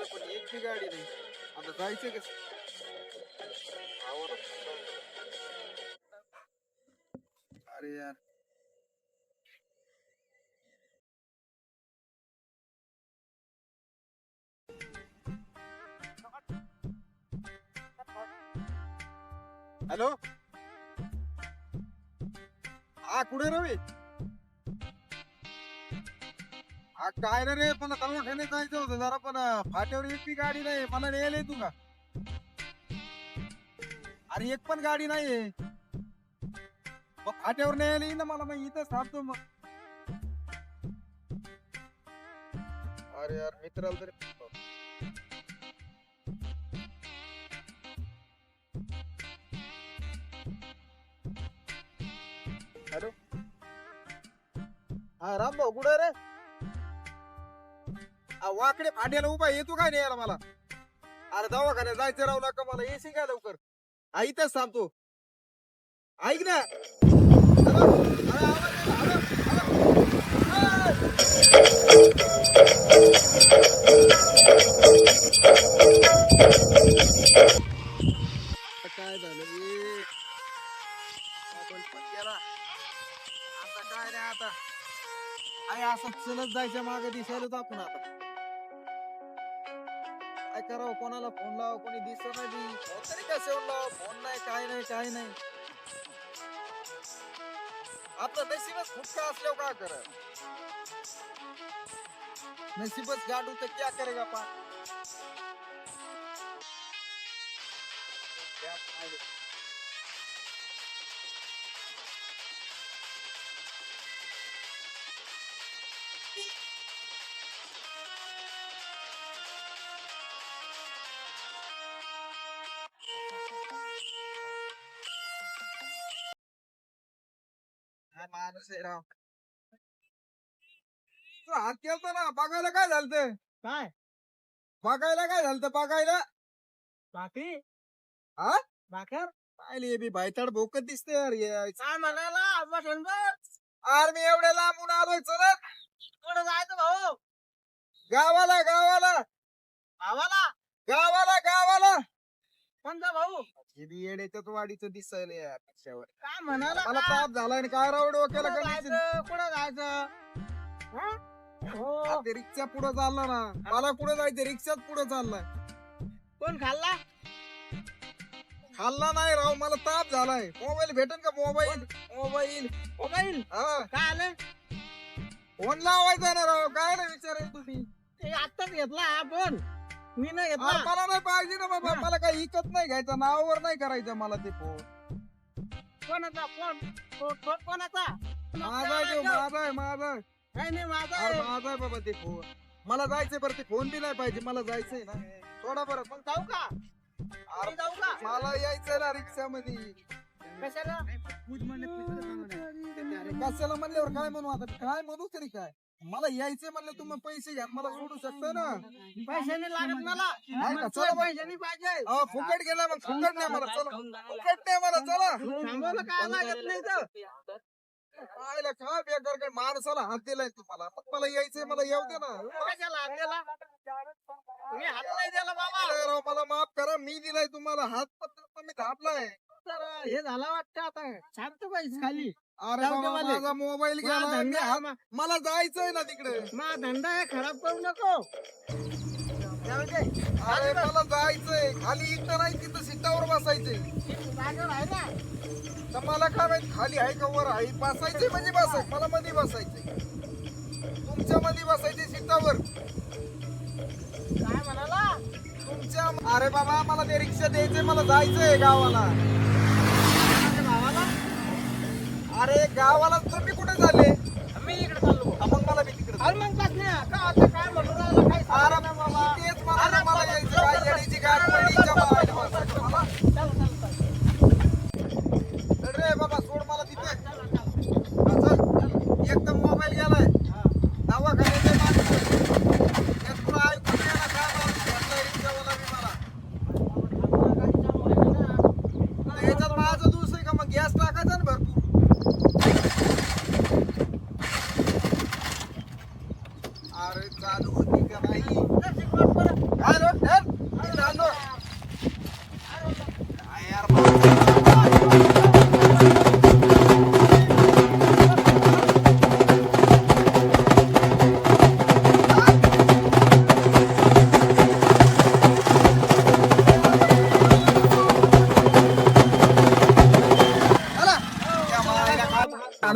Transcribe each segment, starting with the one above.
आलं पण एक बी गाडी नाही. आता जायचं कस? अरे यार. हॅलो? हा कुठे रवी? हा काय रे रे पण दवाखान्यात जायचं होतं जरा पण फाट्यावर एक बी गाडी नाही मला नेले तू का? अरे एक पण गाडी नाहीये. मग फाट्यावर न्यायला ना मला मग इथं थांबतो मग. अरे यार मित्राला तरी हॅलो? हा राम भाऊ कुठं रे? आ, वाकडे फाट्याला उभा येतो काय नाही यायला मला अरे दवाखान्यात जायचं राहू नका मला येशील काय लवकर हा इथंच थांबतो ऐक ना हॅलो? अरे, आवाज येतो, हॅलो? हॅलो? आता काय झालं आपण पण गेला. आता काय नाही आता आई असं चलत जायच्या मागे दिसायला आपण आता काय करावं? कोणाला फोन लाव कोणी दिसत नाही बी. फोन तरी फोन नाही काय नाही काय नाही. आपलं नशीबच फुटका असल्यावर काय कर नशीबच गाडू तर क्या करेगा पा क्या फायदा? काय माणूस आहे राव. तू हात केलता ना बघायला काय झालं काय? बघायला काय झालं बघायला? बाकी हा? बाकर? पाहिले बी भाईताड भोकत दिसते यार हे. काय म्हणाला? बटन बस. अरे मी एवढ्या लांबून आलोय चलत कुठं जायचं भाऊ? गावाला गावाला. भावाला? गावाला गावाला. कोणता भाऊ? हे बी येड्याच्याच वाडीचं दिसायला. काय म्हणाला मला? ताप झालाय आणि काय राव डोक्याला कुठं? जायचं? कुठं जायचं? हा? हो. ते रिक्षा पुढे चालला ना. मला कुठे जायचं? रिक्षाच पुढे चाललाय. कोण खाल्ला? खाल्ला नाही राव मला ताप झालाय. मोबाईल भेटेल का मोबाईल? मोबाईल? मोबाईल? हा. काय आलं? फोन लावायचा ना राव काय नाही विचारायचं. तुम्ही. ते आत्ताच घेतला फोन. मी नाही अरे घेतला मला नाही पाहिजे ना बाबा. मला काही इकत नाही घ्यायचं. नावावर नाही करायचं मला ते फोन कोणाचा फोन? कोणाचा? माझा आहे तो, माझा आहे माझा आहे. नाही नाही माझा अरे आहे. माझा आहे बाबा ते फोन मला जायचंय बरं ते फोन बी नाही पाहिजे. मला जायचंय ना. सोडा बरं. मग जाऊ का? अरे मी जाऊ का? मला यायचंय ना रिक्षा मध्ये कशाला? कशाला म्हणल्यावर काय म्हणू आता? काय म्हणू तरी काय? मला यायचंय म्हणलं तुम्ही पैसे घ्या मला सोडू शकता ना. पैशाने लागत मला. नाही का? चला तुला मग. पैशाने पाहिजे. अहो, फुकट गेला मग. फुकट नाही मला. चला. फुकट नाही मला. चला. थांबवलं काय लागत नाही तर? पाहिलं काय बेकार काय माणसाला हात दिलाय तुम्हाला? मग मला यायचंय मला येऊ दे ना. कशाला हात दिला? मी हात नाही दिला बाबा. अरे राव, मला माफ करा. मी दिलाय तुम्हाला हात पत्र तुम्ही दाबलाय तर हे झालं वाटतं आता. शांत पाहिजे खाली. अरे जाऊ दे बाबा, मला. माझा मोबाईल गेला मी धंदा मा- मला जायचंय ना तिकडे. मा धंदा हे खराब करू नको. जाऊ दे. अरे मला जायचंय. खाली इथं नाही तिथं सीटावर बसायचंय. जागेवर आहे ना. तर मला काय माहीत खाली आहे का वर आहे? बसायचंय म्हणजे बसाय मला मध्ये बसायचंय. तुमच्या मध्ये बसायचे सीटावर. काय म्हणाला? तुमच्या अरे बाबा मला ते रिक्षा द्यायचंय मला जायचंय गावाला. अरे गावाला तुम्ही कुठे झाले मी इकडे चाललो. मग मला बी तिकडे अरे मग बस ना. का आता काय म्हणून राहिला काय अरे सांगू ना बाबा तेच मला ना, मला यायचं बाई येण्याची गाठ पडली इच्छा मला बसायचं मला. चल चल चल चल रे बाबा सोड मला तिथे चल चल हा, चल एकदम मोबाईल गेलाय दवाखान्याचे माणसं यात तुला ऐकून नाही आलं काय माणूस भेटलाय रिक्षावाला बी मला तर याच्यात माझं दोष आहे का? मग गॅस टाकायचा ना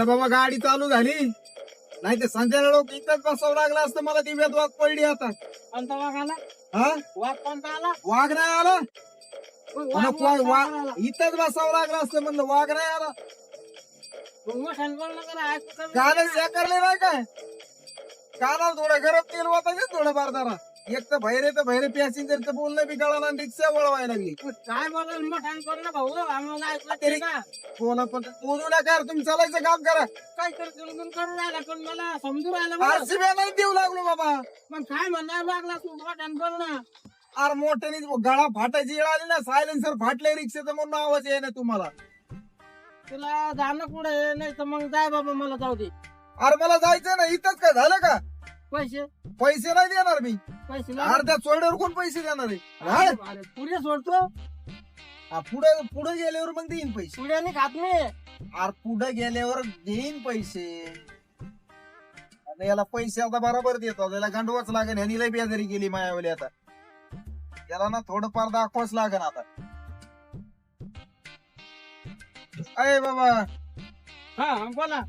अरे बाबा गाडी चालू झाली. नाही ते संध्याकाळ लोक इथंच बसावं लागलं असतं. मला ती वेदवाद पडली आता. कोणता वाघ आला? हा? वाघ कोणता आला? वाघ नाही आला? वाघ वाघ वाघ- वाघ वाघ-. इथंच बसावं लागलं असतं. म्हणलं वाघ नाही आला. कानच या करले नाही काय? कानाला थोडं गरम तेल वाटायचं थोडं बार जरा एक तर भैरे तर भैरे पॅसेंजरचं बोलणं बी कळालं आणि रिक्षा वळवायला लागली. काय बोलाल मोठ्यानं बोल ना भाऊ आम्हाला ऐकलं तरी- तरी ना बोला पण बोलू नका रे, तुम्ही चालायचं काम करा. काय कर करून राहिला पण मला? समजून राहिला बरं. नाही देऊ लागलो बाबा. मग काय म्हणणार लागला तू? मोठ्यानं बोल ना. अरे मोठ्याने गळा फाटायची वेळ आली ना सायलेन्सर फाटले रिक्षाचं म्हणून आवाज आहे ना तुम्हाला. तुला जाणं कुठे नाही तर मग जाय बाबा मला जाऊ दे. अरे मला जायचं ना इथंच काय झालं का? पैसे? पैसे नाही देणार मी. पैसे लागले. अर्ध्या चोरड्यावर कोण पैसे देणार आहे? हा? अरे पुढे सोडतो. हा, पुढे पुढे गेल्यावर मग देईन पैसे. पुढे नाही खात मी अरे पुढे गेल्यावर देईन पैसे. आता याला पैसे आता बरोबर देतो. याला गांडवाच लागेल. ह्यानी लय बेजारी गेली मायावली आता. याला ना थोडंफार दाखवाच लागेल आता. अय बाबा. हा बोला.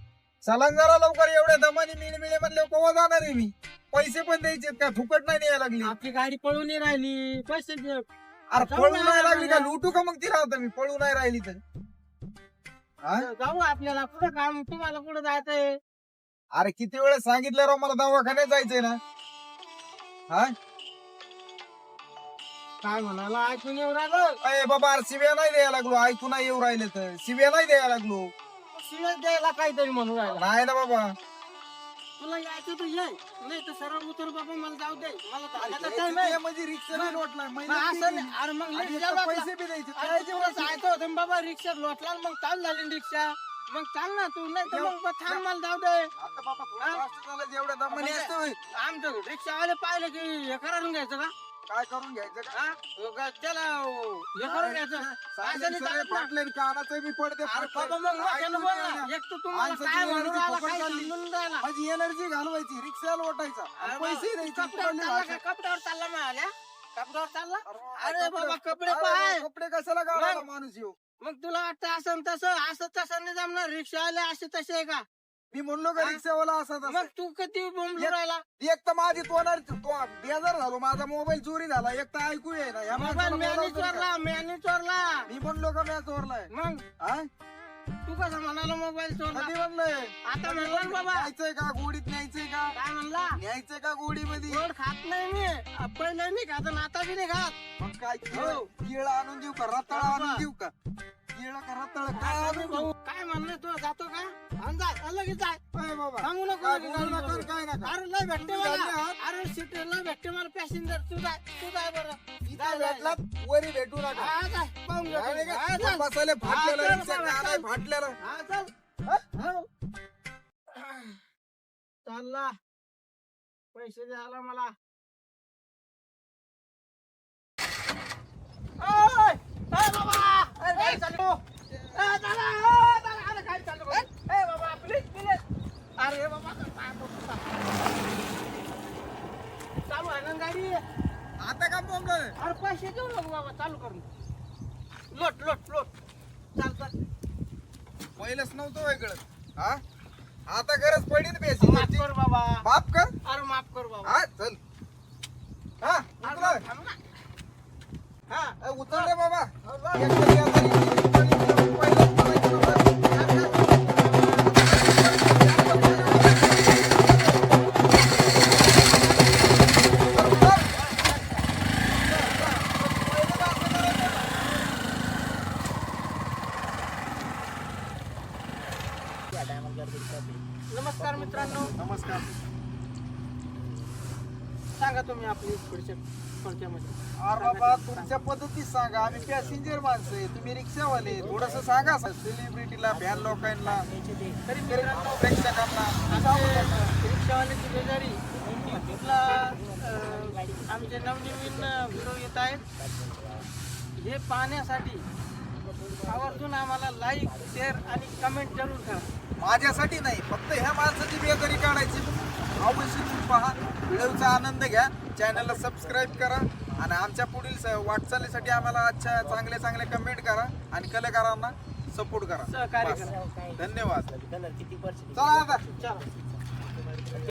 चला न जरा लवकर. एवढ्या दमाने मिळ मिळे म्हणले केव्हा जाणार आहे मी. पैसे पण द्यायचे का फुकट नाही द्यायला लागली. आपली गाडी पळून नाही राहिली. पैसे दे. अरे जाऊ पळू ना, नाही लागली का. लुटू का मग तिला आता मी? पळू नाही राहिली तर. हा? जाऊ आपल्याला. कुठं काम? तुम्हाला कुठं जायचंय? अरे किती वेळेस सांगितलं राव मला दवाखान्यात जायचंय ना? हा? काय म्हणाला? ऐकून येऊ राहिलं? अय बाबा अरे शिव्या नाही द्यायला लागलो. ऐकू नाही येऊ राहिले तर. शिव्या नाही द्यायला लागलो. शिवाय द्यायला काहीतरी म्हणून राहिला. नाही ना बाबा. तुला यायचं तर ये नाही तर सरळ उतर बाबा मला जाऊ दे मला time ते आहे. म्हणजे रिक्षा नाही लोटला मग महिन्यात असं किती? नाही. अरे मग आणि लय जेवढा पैसे बी द्यायचे अरे काय जेवढं जेवढं जायचं होतं ना बाबा रिक्षा लोटला मग चाल झाली रिक्षा मग चाल ना तू नाही तर मग थांब मला जाऊ दे आता बाबा थोडं हा? फास्ट झालं दमाने म्हणजे- असतं होय. आमचं रिक्षावाले पाहिलं की हे करून घ्यायचं का काय करून घ्यायचं का? हा? फाटले कानाचं बी पडते मग. माझी एनर्जी घालवायची. रिक्षा लोटायचा अरे पैसे द्यायचे. कपड्यावर चालला भाषा? का? कपड्यावर चालला म्हणाल्या? कपड्यावर चालला? अरे बाबा, कपडे पाय. कपडे कशाला मग? माणूस येऊ? मग तुला वाटतं असं तसं? असं तसं नाही जमणार. रिक्षावाले असे तसे आहे का? मी म्हणलो का? रिक्षावाला असा तसा. मग तू किती बोंबलू एक- राहिला? एक तर माझी तोणार तो बेजार झालो माझा मोबाईल चोरी झाला एक तर ऐकू ये ना या मोबाईल माणसाला म्यानी बोलावं तरी चोरला काय? म्यानी चोरला. मी म्हणलो का म्या चोरलाय? मग? हा? तू कसं म्हणाला मोबाईल चोरला? कधी म्हणलंय? आता म्हणला ना बाबा. न्यायचंय का? गोडीत न्यायचंय का? काय म्हणला? न्यायचंय का गोडी मध्ये गोड खात नाही मी. पहिलं नाही खात आणि आता बी नाही खात. मग काय हो. केळ आणून देऊ का? रताळ आणून देऊ का? केळ का रताळ? काय आणून देऊ? भाऊ तू जातो का आणि जाय लगेच जाय अय बाबा सांगू नको काय लगेच बोलू गाडी नका बरोबर. काय नका अरे लय भेटते तुम्ही मला जाते आहात? अरे सीट लय भेटते मला पॅसेंजर तू जाय तू जाय बरं इथं जाय, जाय, भेटलात वरी भेटू नका हा, जाय पाहून घे नाही तुम्ही. का? हा, कोण चल. बसायला फाटलेलं हा, चल रिक्षा बाबा, का नाही चल. फाटलेलं हा, चल. हो. चालला पैसे द्यायला मला ओय! ओय बाबा! अरे काय चाललो? ए, दादा! ओ, दादा! अरे काय चाललो? अरे बाबा, काय? चालू आहे ना गाडी? आता का बोंबल अरे पैसे देऊ नको बाबा चालू करून. लोट लोट लोट. चाल चाल. पहिलंच नव्हतं वेगळं हा? आता गरज पडीन माफ बेसी कर बाबा. माफ कर? अरे माफ कर बाबा. हा चल. हा उतर. ना. हा उतर रे बाबा. थोडक्यामध्ये अरे बाबा तुमच्या पद्धतीत सांगा. आम्ही पॅसेंजर माणसं आहे. तुम्ही रिक्षावाले थोडस सांगा सेलिब्रिटीला फॅन लोकांना तरी प्रेक्षकांना. आमचे रिक्षावाल्याची बेजारी आमचे नवनवीन व्हिडिओ येत आहेत. हे पाहण्यासाठी आवर्जून आम्हाला लाईक शेअर आणि कमेंट जरूर करा. माझ्यासाठी नाही फक्त ह्या माणसाची बेकारी काढायची. अवश्य तुम्ही पहा. व्हिडिओचा आनंद घ्या. चॅनलला सबस्क्राईब करा आणि आमच्या पुढील स- वाटचालीसाठी आम्हाला आजच्या चांगले चांगले कमेंट करा आणि कलाकारांना सपोर्ट करा. सहकार्य बस. करा. धन्यवाद. किती चला आता. चला.